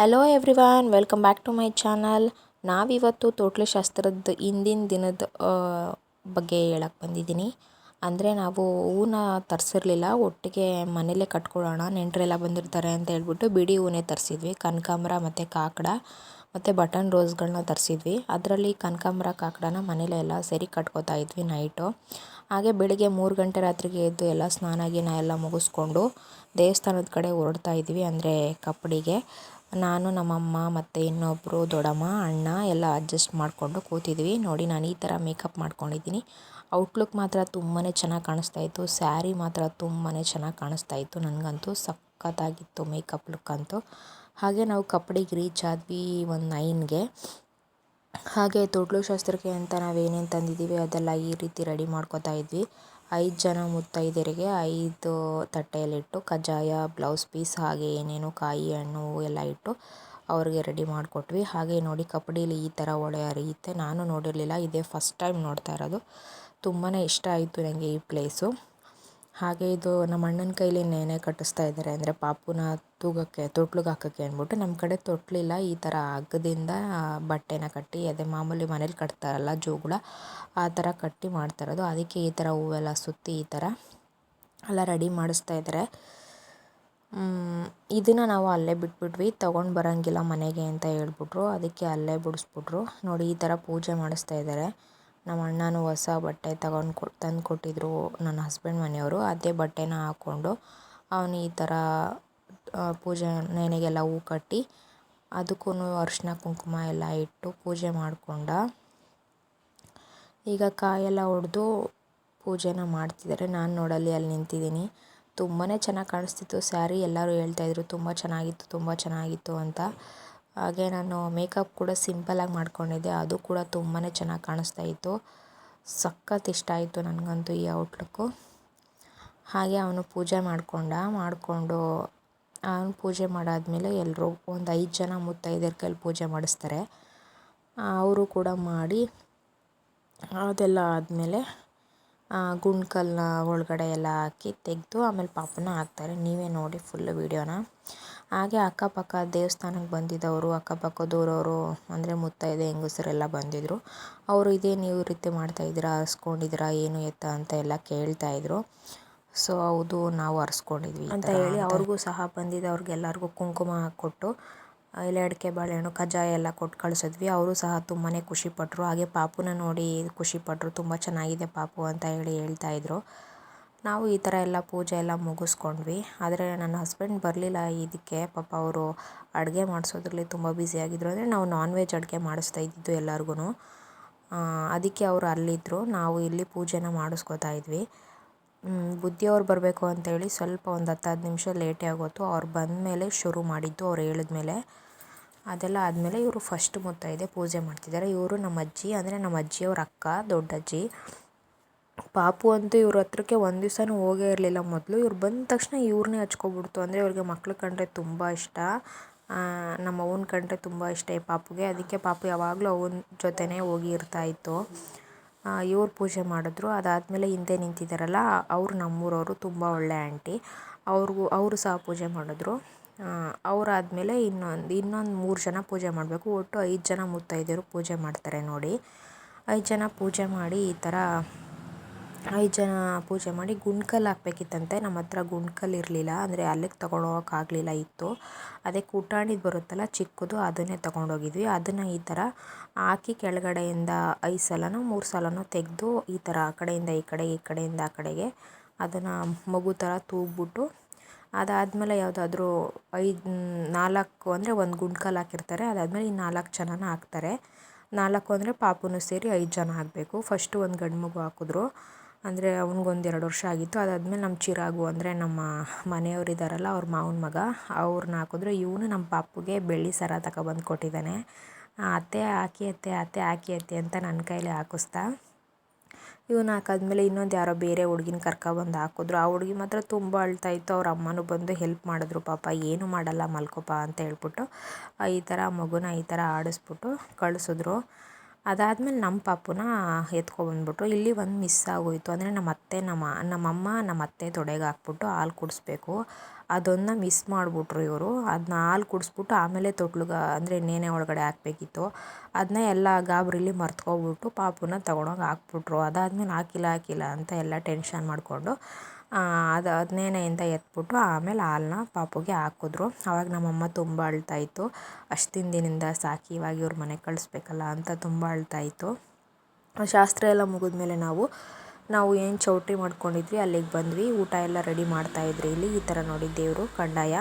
Hello everyone welcome back to my channel ನಾವಿವತ್ತು ತೋಟ್ಲ ಶಾಸ್ತ್ರದ ಹಿಂದಿನ ದಿನದ ಬಗ್ಗೆ ಹೇಳಕ್ಕೆ ಬಂದಿದ್ದೀನಿ. ಅಂದರೆ ನಾವು ಹೂವನ್ನ ತರಿಸಿರ್ಲಿಲ್ಲ, ಒಟ್ಟಿಗೆ ಮನೇಲೇ ಕಟ್ಕೊಳ್ಳೋಣ, ನೆಂಟರೆಲ್ಲ ಬಂದಿರ್ತಾರೆ ಅಂತ ಹೇಳ್ಬಿಟ್ಟು ಬಿಡಿ ಹೂವನ್ನೇ ತರಿಸಿದ್ವಿ. ಕನಕಾಂಬರ ಮತ್ತು ಕಾಕಡ ಮತ್ತು ಬಟನ್ ರೋಸ್ಗಳನ್ನ ತರಿಸಿದ್ವಿ. ಅದರಲ್ಲಿ ಕನಕಾಂಬರ, ಕಾಕಡನ ಮನೇಲೆ ಎಲ್ಲ ಸರಿ ಕಟ್ಕೋತಾ ಇದ್ವಿ ನೈಟು. ಹಾಗೆ ಬೆಳಿಗ್ಗೆ ಮೂರು ಗಂಟೆ ರಾತ್ರಿಗೆ ಎದ್ದು ಎಲ್ಲ ಸ್ನಾನ, ಗೀನ ಎಲ್ಲ ಮುಗಿಸ್ಕೊಂಡು ದೇವಸ್ಥಾನದ ಕಡೆ ಹೊರಡ್ತಾ ಇದ್ವಿ, ಅಂದರೆ ಕಪ್ಪಡಿಗೆ. ನಾನು, ನಮ್ಮಮ್ಮ ಮತ್ತು ಇನ್ನೊಬ್ಬರು ದೊಡ್ಡಮ್ಮ, ಅಣ್ಣ ಎಲ್ಲ ಅಡ್ಜಸ್ಟ್ ಮಾಡಿಕೊಂಡು ಕೂತಿದ್ವಿ. ನೋಡಿ, ನಾನು ಈ ಥರ ಮೇಕಪ್ ಮಾಡ್ಕೊಂಡಿದ್ದೀನಿ. ಔಟ್ಲುಕ್ ಮಾತ್ರ ತುಂಬಾ ಚೆನ್ನಾಗಿ ಕಾಣಿಸ್ತಾ ಇತ್ತು. ಸ್ಯಾರಿ ಮಾತ್ರ ತುಂಬಾ ಚೆನ್ನಾಗಿ ಕಾಣಿಸ್ತಾ ಇತ್ತು. ನನಗಂತೂ ಸಖತ್ತಾಗಿತ್ತು ಮೇಕಪ್ ಲುಕ್ ಅಂತೂ. ಹಾಗೆ ನಾವು ಕಪ್ಪಡಿಗೆ ರೀಚ್ ಆದ್ವಿ ಒಂದು ನೈನ್ಗೆ ಹಾಗೆ ತೊಟ್ಲು ಶಾಸ್ತ್ರಕ್ಕೆ ಅಂತ ನಾವೇನೇನು ತಂದಿದ್ದೀವಿ ಅದೆಲ್ಲ ಈ ರೀತಿ ರೆಡಿ ಮಾಡ್ಕೋತಾ ಇದ್ವಿ. ಐದು ಜನ ಮುತ್ತೈದೆಯರಿಗೆ ಐದು ತಟ್ಟೆಯಲ್ಲಿಟ್ಟು ಕಜ್ಜಾಯ, ಬ್ಲೌಸ್ ಪೀಸ್ ಹಾಗೆ ಏನೇನು ಕಾಯಿ ಹಣ್ಣು ಎಲ್ಲ ಇಟ್ಟು ಅವ್ರಿಗೆ ರೆಡಿ ಮಾಡಿಕೊಟ್ವಿ. ಹಾಗೆ ನೋಡಿ ಕಬಡ್ಡಿಲಿ ಈ ಥರ ಒಳೆ ಹರಿಯುತ್ತೆ. ನಾನು ನೋಡಿರಲಿಲ್ಲ. ಇದೇ ಫಸ್ಟ್ ಟೈಮ್ ನೋಡ್ತಾ ಇರೋದು. ತುಂಬಾ ಇಷ್ಟ ಆಯಿತು ನನಗೆ ಈ ಪ್ಲೇಸು ಹಾಗೆ ಇದು ನಮ್ಮ ಅಣ್ಣನ ಕೈಲಿ ನೇಣೆ ಕಟ್ಟಿಸ್ತಾ ಇದ್ದಾರೆ. ಅಂದರೆ ಪಾಪುನ ತೂಗಕ್ಕೆ, ತೊಟ್ಲಿಗೆ ಹಾಕೋಕ್ಕೆ ಅಂದ್ಬಿಟ್ಟು ನಮ್ಮ ಕಡೆ ತೊಟ್ಲಿಲ್ಲ. ಈ ಥರ ಹಗ್ಗದಿಂದ ಬಟ್ಟೆನ ಕಟ್ಟಿ, ಅದೇ ಮಾಮೂಲಿ ಮನೇಲಿ ಕಟ್ತಾರಲ್ಲ ಜೋಗುಳ, ಆ ಥರ ಕಟ್ಟಿ ಮಾಡ್ತಾ ಇರೋದು. ಅದಕ್ಕೆ ಈ ಥರ ಹೂವೆಲ್ಲ ಸುತ್ತಿ ಈ ಥರ ಎಲ್ಲ ರೆಡಿ ಮಾಡಿಸ್ತಾ ಇದ್ದಾರೆ. ಇದನ್ನು ನಾವು ಅಲ್ಲೇ ಬಿಟ್ಬಿಟ್ವಿ. ತೊಗೊಂಡು ಬರೋಂಗಿಲ್ಲ ಮನೆಗೆ ಅಂತ ಹೇಳ್ಬಿಟ್ರು. ಅದಕ್ಕೆ ಅಲ್ಲೇ ಬಿಡಿಸ್ಬಿಟ್ರು. ನೋಡಿ ಈ ಥರ ಪೂಜೆ ಮಾಡಿಸ್ತಾ ಇದ್ದಾರೆ. ನಮ್ಮ ಅಣ್ಣನೂ ಹೊಸ ಬಟ್ಟೆ ತಗೊಂಡು ಕೊ ತಂದು ಕೊಟ್ಟಿದ್ರು ನನ್ನ ಹಸ್ಬೆಂಡ್ ಮನೆಯವರು. ಅದೇ ಬಟ್ಟೆನ ಹಾಕ್ಕೊಂಡು ಅವನು ಈ ಥರ ಪೂಜೆ ನೆನೆಗೆಲ್ಲ ಹೂ ಕಟ್ಟಿ ಅದಕ್ಕೂ ಅರಿಶಿನ ಕುಂಕುಮ ಎಲ್ಲ ಇಟ್ಟು ಪೂಜೆ ಮಾಡಿಕೊಂಡ. ಈಗ ಕಾಯೆಲ್ಲ ಒಡೆದು ಪೂಜೆನ ಮಾಡ್ತಿದ್ದಾರೆ. ನಾನು ನೋಡಲ್ಲಿ ಅಲ್ಲಿ ನಿಂತಿದ್ದೀನಿ. ತುಂಬಾ ಚೆನ್ನಾಗಿ ಕಾಣಿಸ್ತಿತ್ತು. ಸ್ಯಾರಿ ಎಲ್ಲರೂ ಹೇಳ್ತಾಯಿದ್ರು ತುಂಬ ಚೆನ್ನಾಗಿತ್ತು ತುಂಬ ಚೆನ್ನಾಗಿತ್ತು ಅಂತ. ಹಾಗೆ ನಾನು ಮೇಕಪ್ ಕೂಡ ಸಿಂಪಲ್ಲಾಗಿ ಮಾಡ್ಕೊಂಡಿದ್ದೆ. ಅದು ಕೂಡ ತುಂಬಾ ಚೆನ್ನಾಗಿ ಕಾಣಿಸ್ತಾ ಇತ್ತು. ಸಖತ್ ಇಷ್ಟ ಆಯಿತು ನನಗಂತೂ ಈ ಔಟ್ಲುಕ್ಕು ಹಾಗೆ ಅವನು ಪೂಜೆ ಮಾಡಿಕೊಂಡ, ಮಾಡಿಕೊಂಡು ಅವನು ಪೂಜೆ ಮಾಡಾದಮೇಲೆ ಎಲ್ಲರೂ ಒಂದು ಐದು ಜನ ಮುತ್ತೈದೆಯರ ಕೈಲಿ ಪೂಜೆ ಮಾಡಿಸ್ತಾರೆ. ಅವರು ಕೂಡ ಮಾಡಿ ಅದೆಲ್ಲ ಆದಮೇಲೆ ಗುಂಡ್ಕಲ್ನ ಒಳಗಡೆ ಎಲ್ಲ ಹಾಕಿ ತೆಗೆದು ಆಮೇಲೆ ಪಾಪನ ಹಾಕ್ತಾರೆ. ನೀವೇ ನೋಡಿ ಫುಲ್ ವೀಡಿಯೋನ. ಹಾಗೆ ಅಕ್ಕಪಕ್ಕ ದೇವಸ್ಥಾನಕ್ಕೆ ಬಂದಿದ್ದವರು ಅಕ್ಕಪಕ್ಕದೂರವರು ಅಂದರೆ ಮುತ್ತೈದೆ ಹೆಂಗಸರೆಲ್ಲ ಬಂದಿದ್ದರು ಅವರು ಇದೇ ನೀವು ರೀತಿ ಮಾಡ್ತಾಯಿದ್ದೀರಾ ಹರ್ಸ್ಕೊಂಡಿದ್ದೀರಾ ಏನು ಎತ್ತ ಅಂತ ಎಲ್ಲ ಕೇಳ್ತಾಯಿದ್ರು ಸೊ ಹೌದು ನಾವು ಹರ್ಸ್ಕೊಂಡಿದ್ವಿ ಅಂತ ಹೇಳಿ ಅವ್ರಿಗೂ ಸಹ ಬಂದಿದ್ದವ್ರಿಗೆಲ್ಲರಿಗೂ ಕುಂಕುಮ ಹಾಕ್ಕೊಟ್ಟು ಎಲೆ ಅಡಿಕೆ ಬಾಳೆಹಣ್ಣು ಕಜ್ಜಾಯ ಎಲ್ಲ ಕೊಟ್ಟು ಕಳಿಸಿದ್ವಿ. ಅವರು ಸಹ ತುಂಬಾ ಖುಷಿಪಟ್ಟರು ಹಾಗೆ ಪಾಪುನ ನೋಡಿ ಖುಷಿಪಟ್ಟರು ತುಂಬ ಚೆನ್ನಾಗಿದೆ ಪಾಪು ಅಂತ ಹೇಳಿ ಹೇಳ್ತಾಯಿದ್ರು ನಾವು ಈ ಥರ ಎಲ್ಲ ಪೂಜೆ ಎಲ್ಲ ಮುಗಿಸ್ಕೊಂಡ್ವಿ. ಆದರೆ ನನ್ನ ಹಸ್ಬೆಂಡ್ ಬರಲಿಲ್ಲ ಇದಕ್ಕೆ. ಪಾಪ ಅವರು ಅಡುಗೆ ಮಾಡಿಸೋದ್ರಲ್ಲಿ ತುಂಬ ಬ್ಯುಸಿಯಾಗಿದ್ದರು ಅಂದರೆ ನಾವು ನಾನ್ ವೆಜ್ ಅಡುಗೆ ಮಾಡಿಸ್ತಾ ಇದ್ದಿದ್ದು ಎಲ್ಲರಿಗೂ ಅದಕ್ಕೆ ಅವರು ಅಲ್ಲಿದ್ದರು ನಾವು ಇಲ್ಲಿ ಪೂಜೆನ ಮಾಡಿಸ್ಕೋತಾ ಇದ್ವಿ. ಬುದ್ಧಿಯವ್ರು ಬರಬೇಕು ಅಂತೇಳಿ ಸ್ವಲ್ಪ ಒಂದು ಹತ್ತು ಹತ್ತು ನಿಮಿಷ ಲೇಟೇ ಆಗೋತು ಅವ್ರು ಬಂದಮೇಲೆ ಶುರು ಮಾಡಿದ್ದು ಅವ್ರು ಹೇಳಿದ್ಮೇಲೆ. ಅದೆಲ್ಲ ಆದಮೇಲೆ ಇವರು ಫಸ್ಟ್ ಮುತ್ತೈದೆ ಪೂಜೆ ಮಾಡ್ತಿದ್ದಾರೆ. ಇವರು ನಮ್ಮ ಅಜ್ಜಿ ಅಂದರೆ ನಮ್ಮ ಅಜ್ಜಿಯವ್ರ ಅಕ್ಕ, ದೊಡ್ಡಜ್ಜಿ. ಪಾಪು ಅಂತೂ ಇವ್ರ ಹತ್ರಕ್ಕೆ ಒಂದು ದಿವಸನೂ ಹೋಗೇ ಇರಲಿಲ್ಲ. ಮೊದಲು ಇವ್ರು ಬಂದ ತಕ್ಷಣ ಇವ್ರನ್ನೇ ಹಚ್ಕೊಬಿಡ್ತು. ಅಂದರೆ ಇವ್ರಿಗೆ ಮಕ್ಳು ಕಂಡ್ರೆ ತುಂಬ ಇಷ್ಟ. ನಮ್ಮ ಅವ್ವನ ಕಂಡ್ರೆ ತುಂಬ ಇಷ್ಟ ಈ ಪಾಪುಗೆ. ಅದಕ್ಕೆ ಪಾಪು ಯಾವಾಗಲೂ ಅವನ ಜೊತೆನೇ ಹೋಗಿ ಇರ್ತಾಯಿತ್ತು ಇವ್ರು ಪೂಜೆ ಮಾಡಿದ್ರು. ಅದಾದಮೇಲೆ ಹಿಂದೆ ನಿಂತಿದ್ದಾರಲ್ಲ ಅವರು ನಮ್ಮೂರವರು, ತುಂಬ ಒಳ್ಳೆ ಆಂಟಿ. ಅವ್ರಿಗೂ, ಅವರು ಸಹ ಪೂಜೆ ಮಾಡಿದ್ರು. ಅವರಾದಮೇಲೆ ಇನ್ನೊಂದು ಇನ್ನೊಂದು ಮೂರು ಜನ ಪೂಜೆ ಮಾಡಬೇಕು. ಒಟ್ಟು ಐದು ಜನ ಮುತ್ತೈದೆಯರು ಪೂಜೆ ಮಾಡ್ತಾರೆ ನೋಡಿ. ಐದು ಜನ ಪೂಜೆ ಮಾಡಿ ಈ ಥರ ಐದು ಜನ ಪೂಜೆ ಮಾಡಿ ಗುಂಡ್ಕಲ್ಲು ಹಾಕ್ಬೇಕಿತ್ತಂತೆ. ನಮ್ಮ ಹತ್ರ ಗುಂಡ್ಕಲ್ಲು ಇರಲಿಲ್ಲ. ಅಂದರೆ ಅಲ್ಲಿಗೆ ತೊಗೊಂಡೋಗೋಕ್ಕಾಗಲಿಲ್ಲ ಇತ್ತು. ಅದೇ ಕುಟಾಣಿದು ಬರುತ್ತಲ್ಲ ಚಿಕ್ಕದು, ಅದನ್ನೇ ತೊಗೊಂಡೋಗಿದ್ವಿ. ಅದನ್ನು ಈ ಥರ ಹಾಕಿ ಕೆಳಗಡೆಯಿಂದ ಐದು ಸಲನೋ, ಮೂರು ಸಲನೋ ತೆಗೆದು ಈ ಥರ ಆ ಕಡೆಯಿಂದ ಈ ಕಡೆ, ಈ ಕಡೆಯಿಂದ ಆ ಕಡೆಗೆ ಅದನ್ನು ಮಗು ಥರ ತೂಗ್ಬಿಟ್ಟು ಅದಾದಮೇಲೆ ಯಾವುದಾದ್ರೂ ಐದು, ನಾಲ್ಕು ಅಂದರೆ ಒಂದು ಗುಂಡ್ಕಲ್ಲು ಹಾಕಿರ್ತಾರೆ. ಅದಾದಮೇಲೆ ಈ ನಾಲ್ಕು ಜನನ ಹಾಕ್ತಾರೆ. ನಾಲ್ಕು ಅಂದರೆ ಪಾಪುನೂ ಸೇರಿ ಐದು ಜನ ಆಗಬೇಕು ಫಸ್ಟು ಒಂದು ಗಂಡು ಮಗು ಹಾಕಿದ್ರು. ಅಂದರೆ ಅವ್ನಿಗೊಂದು ಎರಡು ವರ್ಷ ಆಗಿತ್ತು. ಅದಾದಮೇಲೆ ನಮ್ಮ ಚಿರಾಗು ಅಂದರೆ ನಮ್ಮ ಮನೆಯವ್ರು ಇದ್ದಾರಲ್ಲ ಅವ್ರ ಮಾವನ ಮಗ ಅವ್ರನ್ನ ಹಾಕಿದ್ರು ಇವನು ನಮ್ಮ ಪಾಪುಗೆ ಬೆಳ್ಳಿ ಸರ ತಗೊಬಂದು ಕೊಟ್ಟಿದ್ದಾನೆ ಅತ್ತೆ ಹಾಕಿ ಅತ್ತೆ ಅತ್ತೆ ಹಾಕಿ ಅತ್ತೆ ಅಂತ ನನ್ನ ಕೈಲಿ ಹಾಕಿಸ್ದ ಇವನು ಹಾಕಾದ್ಮೇಲೆ ಇನ್ನೊಂದು ಯಾರೋ ಬೇರೆ ಹುಡ್ಗಿನ ಕರ್ಕೊಬಂದು ಹಾಕಿದ್ರು. ಆ ಹುಡುಗಿ ಮಾತ್ರ ತುಂಬ ಅಳ್ತಾ ಇತ್ತು. ಅವ್ರ ಅಮ್ಮನೂ ಬಂದು ಹೆಲ್ಪ್ ಮಾಡಿದ್ರು. ಪಾಪ ಏನೂ ಮಾಡಲ್ಲ ಮಲ್ಕೊಪ್ಪ ಅಂತ ಹೇಳ್ಬಿಟ್ಟು ಈ ಥರ ಮಗುನ ಈ ಥರ ಆಡಿಸ್ಬಿಟ್ಟು ಕಳಿಸಿದ್ರು. ಅದಾದಮೇಲೆ ನಮ್ಮ ಪಾಪುನ ಎತ್ಕೊಬಂದ್ಬಿಟ್ರು ಇಲ್ಲಿ ಒಂದು ಮಿಸ್ ಆಗೋಯಿತು. ಅಂದರೆ ನಮ್ಮ ಅತ್ತೆ, ನಮ್ಮ, ನಮ್ಮಮ್ಮ ನಮ್ಮ ಅತ್ತೆ ತೊಡೆಗೆ ಹಾಕ್ಬಿಟ್ಟು ಹಾಲು ಕುಡಿಸ್ಬೇಕು. ಅದನ್ನು ಮಿಸ್ ಮಾಡಿಬಿಟ್ರು ಇವರು. ಅದನ್ನ ಹಾಲು ಕುಡಿಸ್ಬಿಟ್ಟು ಆಮೇಲೆ ತೊಟ್ಲುಗ, ಅಂದರೆ ನೇಣೆ ಒಳಗಡೆ ಹಾಕ್ಬೇಕಿತ್ತು. ಅದನ್ನ ಎಲ್ಲ ಗಾಬರಿಲಿ ಮರ್ತ್ಕೊಬಿಟ್ಟು ಪಾಪುನ ತಗೊಂಡೋಗಿ ಹಾಕ್ಬಿಟ್ರು. ಅದಾದಮೇಲೆ ಹಾಕಿಲ್ಲ ಹಾಕಿಲ್ಲ ಅಂತ ಎಲ್ಲ ಟೆನ್ಷನ್ ಮಾಡಿಕೊಂಡು ಅದು ಅದು ಎತ್ಬಿಟ್ಟು ಆಮೇಲೆ ಹಾಲನ್ನ ಪಾಪುಗೆ ಹಾಕಿದ್ರು. ಆವಾಗ ನಮ್ಮಮ್ಮ ತುಂಬ ಅಳ್ತಾಯಿತ್ತು ಅಷ್ಟಿನ ದಿನದಿಂದ ಸಾಕಿ ಇವಾಗ ಇವ್ರ ಮನೆಗೆ ಕಳಿಸ್ಬೇಕಲ್ಲ ಅಂತ ತುಂಬ ಅಳ್ತಾಯಿತ್ತು ಶಾಸ್ತ್ರ ಎಲ್ಲ ಮುಗಿದ್ಮೇಲೆ ನಾವು ನಾವು ಏನು ಚೌಟ್ರಿ ಮಾಡ್ಕೊಂಡಿದ್ವಿ, ಅಲ್ಲಿಗೆ ಬಂದ್ವಿ. ಊಟ ಎಲ್ಲ ರೆಡಿ ಮಾಡ್ತಾಯಿದ್ರು ಇಲ್ಲಿ. ಈ ಥರ ನೋಡಿ ದೇವರು ಕಡ್ಡಾಯ